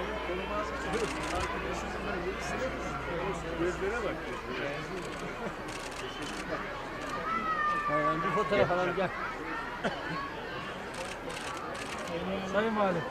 Benim koluma arkadaşımın da yenisine gözlere bak. Yani bir fotoğraf alalım gel. Sayın Valim.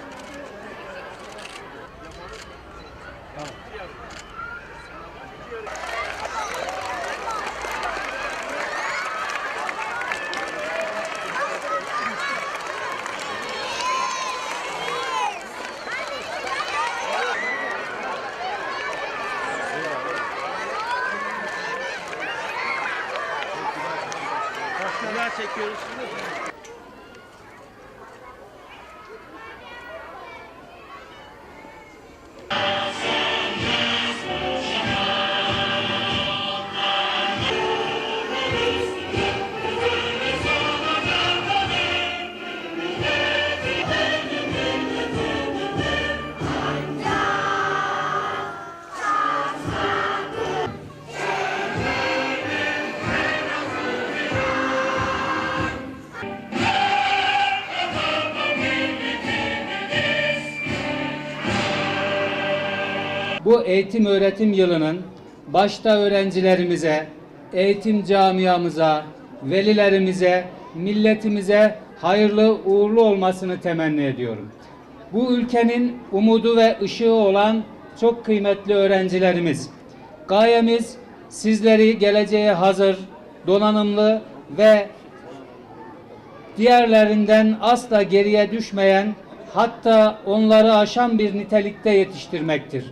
Neler çekiyoruz Bu eğitim öğretim yılının başta öğrencilerimize, eğitim camiamıza, velilerimize, milletimize hayırlı uğurlu olmasını temenni ediyorum. Bu ülkenin umudu ve ışığı olan çok kıymetli öğrencilerimiz. Gayemiz sizleri geleceğe hazır, donanımlı ve diğerlerinden asla geriye düşmeyen hatta onları aşan bir nitelikte yetiştirmektir.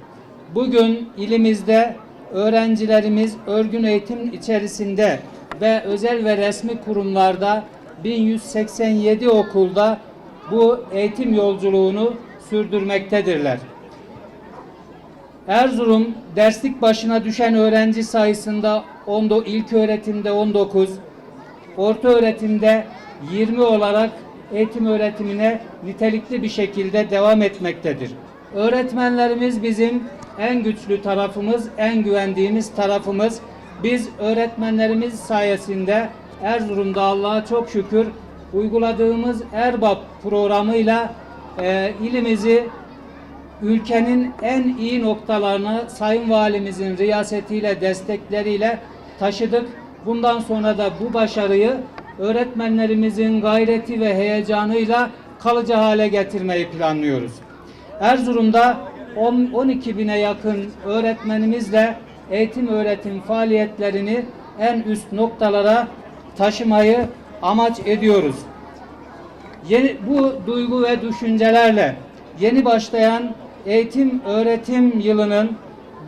Bugün ilimizde öğrencilerimiz örgün eğitim içerisinde ve özel ve resmi kurumlarda 1187 okulda bu eğitim yolculuğunu sürdürmektedirler. Erzurum derslik başına düşen öğrenci sayısında 10 ilk öğretimde 19, orta öğretimde 20 olarak eğitim öğretimine nitelikli bir şekilde devam etmektedir. Öğretmenlerimiz bizim en güçlü tarafımız, en güvendiğimiz tarafımız. Biz öğretmenlerimiz sayesinde Erzurum'da Allah'a çok şükür uyguladığımız Erbap programıyla e, ilimizi ülkenin en iyi noktalarını Sayın Valimizin riyasetiyle, destekleriyle taşıdık. Bundan sonra da bu başarıyı öğretmenlerimizin gayreti ve heyecanıyla kalıcı hale getirmeyi planlıyoruz. Erzurum'da 10 12 bine yakın öğretmenimizle eğitim öğretim faaliyetlerini en üst noktalara taşımayı amaç ediyoruz. Yeni, bu duygu ve düşüncelerle yeni başlayan eğitim öğretim yılının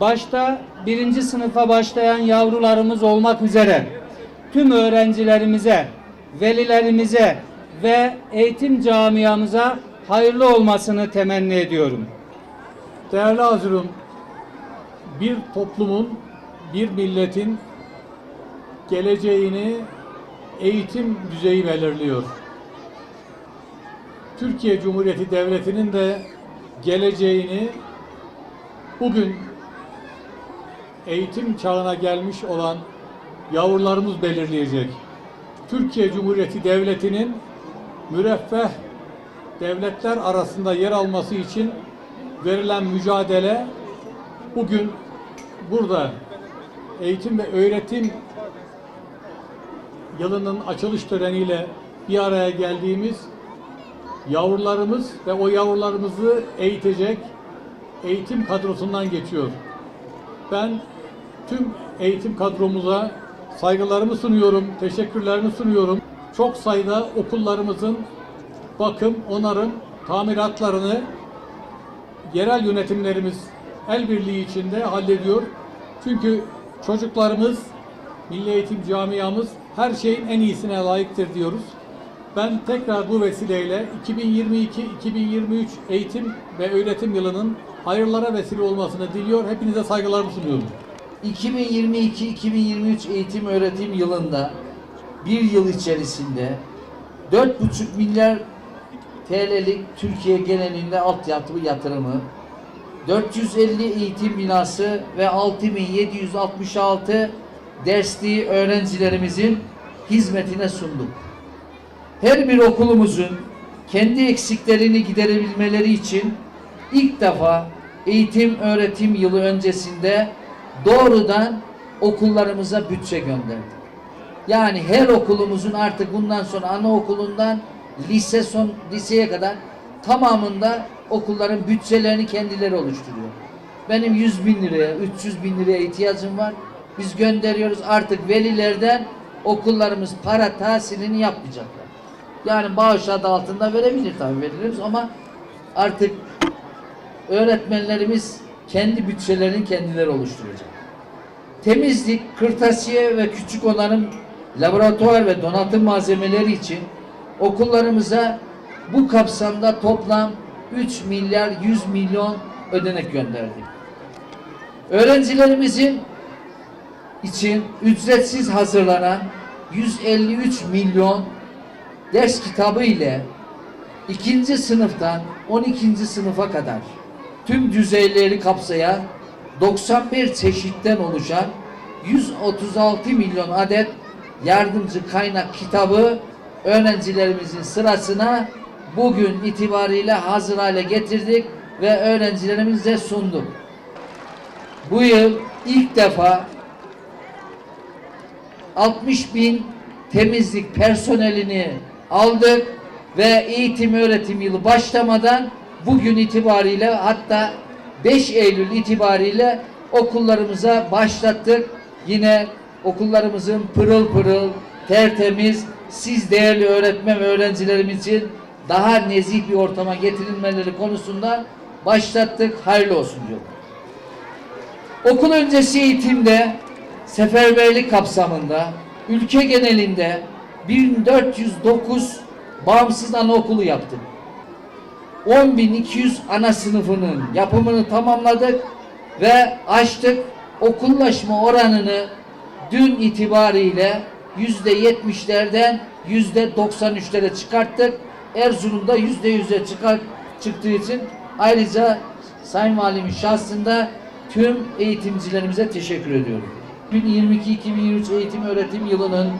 başta birinci sınıfa başlayan yavrularımız olmak üzere tüm öğrencilerimize, velilerimize ve eğitim camiamıza hayırlı olmasını temenni ediyorum. Değerli Hazirum, bir toplumun, bir milletin geleceğini eğitim düzeyi belirliyor. Türkiye Cumhuriyeti Devleti'nin de geleceğini bugün eğitim çağına gelmiş olan yavrularımız belirleyecek. Türkiye Cumhuriyeti Devleti'nin müreffeh devletler arasında yer alması için verilen mücadele bugün burada eğitim ve öğretim yılının açılış töreniyle bir araya geldiğimiz yavrularımız ve o yavrularımızı eğitecek eğitim kadrosundan geçiyor. Ben tüm eğitim kadromuza saygılarımı sunuyorum, teşekkürlerimi sunuyorum. Çok sayıda okullarımızın bakım, onarım, tamiratlarını yerel yönetimlerimiz el birliği içinde hallediyor. Çünkü çocuklarımız, milli eğitim camiamız her şeyin en iyisine layıktır diyoruz. Ben tekrar bu vesileyle 2022-2023 eğitim ve öğretim yılının hayırlara vesile olmasını diliyor. Hepinize saygılarımı sunuyorum. 2022-2023 eğitim öğretim yılında bir yıl içerisinde 4,5 milyar TL'lik Türkiye genelinde altyapı yatırımı, 450 eğitim binası ve 6766 dersliği öğrencilerimizin hizmetine sunduk. Her bir okulumuzun kendi eksiklerini giderebilmeleri için ilk defa eğitim öğretim yılı öncesinde doğrudan okullarımıza bütçe gönderdik. Yani her okulumuzun artık bundan sonra anaokulundan lise son liseye kadar tamamında okulların bütçelerini kendileri oluşturuyor. Benim 100 bin liraya, 300 bin liraya ihtiyacım var. Biz gönderiyoruz artık velilerden okullarımız para tahsilini yapmayacaklar. Yani bağış adı altında verebilir tabii veriliriz ama artık öğretmenlerimiz kendi bütçelerini kendileri oluşturacak. Temizlik, kırtasiye ve küçük onarım laboratuvar ve donatım malzemeleri için okullarımıza bu kapsamda toplam 3 milyar 100 milyon ödenek gönderdik. Öğrencilerimizin için ücretsiz hazırlanan 153 milyon ders kitabı ile ikinci sınıftan 12. sınıfa kadar tüm düzeyleri kapsayan 91 çeşitten oluşan 136 milyon adet yardımcı kaynak kitabı öğrencilerimizin sırasına bugün itibariyle hazır hale getirdik ve öğrencilerimize sunduk. Bu yıl ilk defa 60 bin temizlik personelini aldık ve eğitim öğretim yılı başlamadan bugün itibariyle hatta 5 Eylül itibariyle okullarımıza başlattık. Yine okullarımızın pırıl pırıl, tertemiz, siz değerli öğretmen ve öğrencilerimiz için daha nezih bir ortama getirilmeleri konusunda başlattık. Hayırlı olsun diyorum. Okul öncesi eğitimde seferberlik kapsamında ülke genelinde 1409 bağımsız anaokulu yaptık. 10.200 ana sınıfının yapımını tamamladık ve açtık. Okullaşma oranını dün itibariyle yüzde yetmişlerden yüzde 93'lere çıkarttık. Erzurum'da yüzde yüze çıkar, çıktığı için ayrıca Sayın Valimin şahsında tüm eğitimcilerimize teşekkür ediyorum. 2022-2023 eğitim öğretim yılının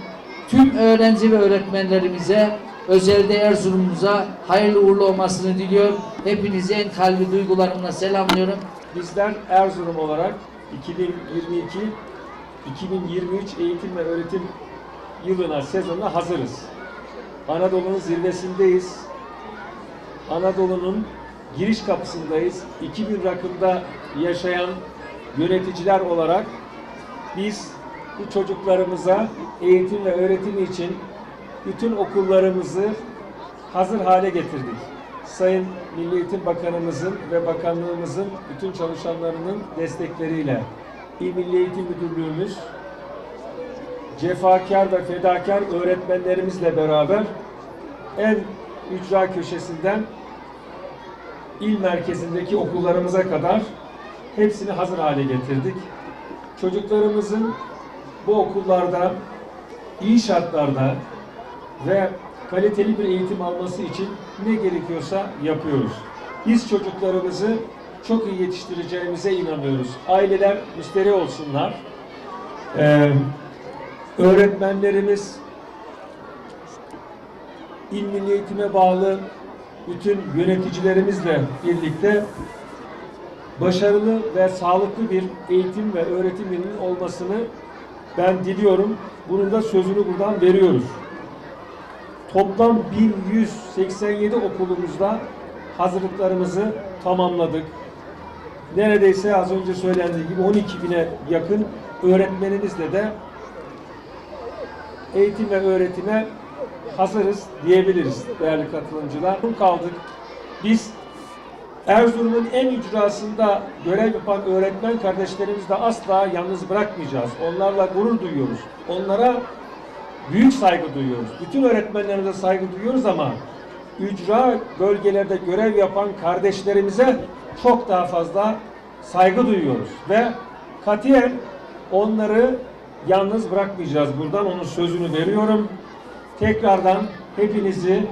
tüm öğrenci ve öğretmenlerimize özelde Erzurum'umuza hayırlı uğurlu olmasını diliyor. Hepinizi en kalbi duygularımla selamlıyorum. Bizler Erzurum olarak 2022-2023 eğitim ve öğretim yılına, sezonuna hazırız. Anadolu'nun zirvesindeyiz. Anadolu'nun giriş kapısındayız. 2000 rakımda yaşayan yöneticiler olarak biz bu çocuklarımıza eğitim ve öğretim için bütün okullarımızı hazır hale getirdik. Sayın Milli Eğitim Bakanımızın ve bakanlığımızın bütün çalışanlarının destekleriyle İl Milli Eğitim Müdürlüğümüz cefakar ve fedakar öğretmenlerimizle beraber en ücra köşesinden il merkezindeki okullarımıza kadar hepsini hazır hale getirdik. Çocuklarımızın bu okullarda iyi şartlarda ve kaliteli bir eğitim alması için ne gerekiyorsa yapıyoruz. Biz çocuklarımızı çok iyi yetiştireceğimize inanıyoruz. Aileler müşteri olsunlar. Ee, öğretmenlerimiz İl Milli Eğitim'e bağlı bütün yöneticilerimizle birlikte başarılı ve sağlıklı bir eğitim ve öğretim yılının olmasını ben diliyorum. Bunun da sözünü buradan veriyoruz. Toplam 1187 okulumuzda hazırlıklarımızı tamamladık. Neredeyse az önce söylendiği gibi 12 bine yakın öğretmenimizle de eğitim ve öğretime hazırız diyebiliriz değerli katılımcılar. Kaldık. Biz Erzurum'un en ücrasında görev yapan öğretmen kardeşlerimizi de asla yalnız bırakmayacağız. Onlarla gurur duyuyoruz. Onlara büyük saygı duyuyoruz. Bütün öğretmenlerimize saygı duyuyoruz ama ücra bölgelerde görev yapan kardeşlerimize çok daha fazla saygı duyuyoruz. Ve katiyen onları yalnız bırakmayacağız. Buradan onun sözünü veriyorum. Tekrardan hepinizi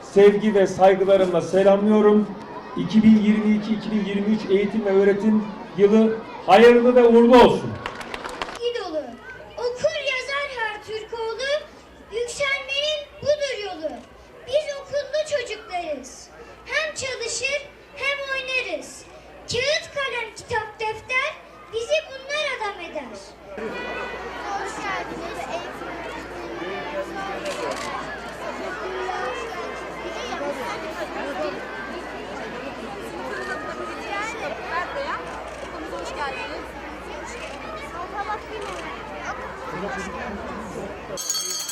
sevgi ve saygılarımla selamlıyorum. 2022-2023 eğitim ve öğretim yılı hayırlı ve uğurlu olsun. Thank you.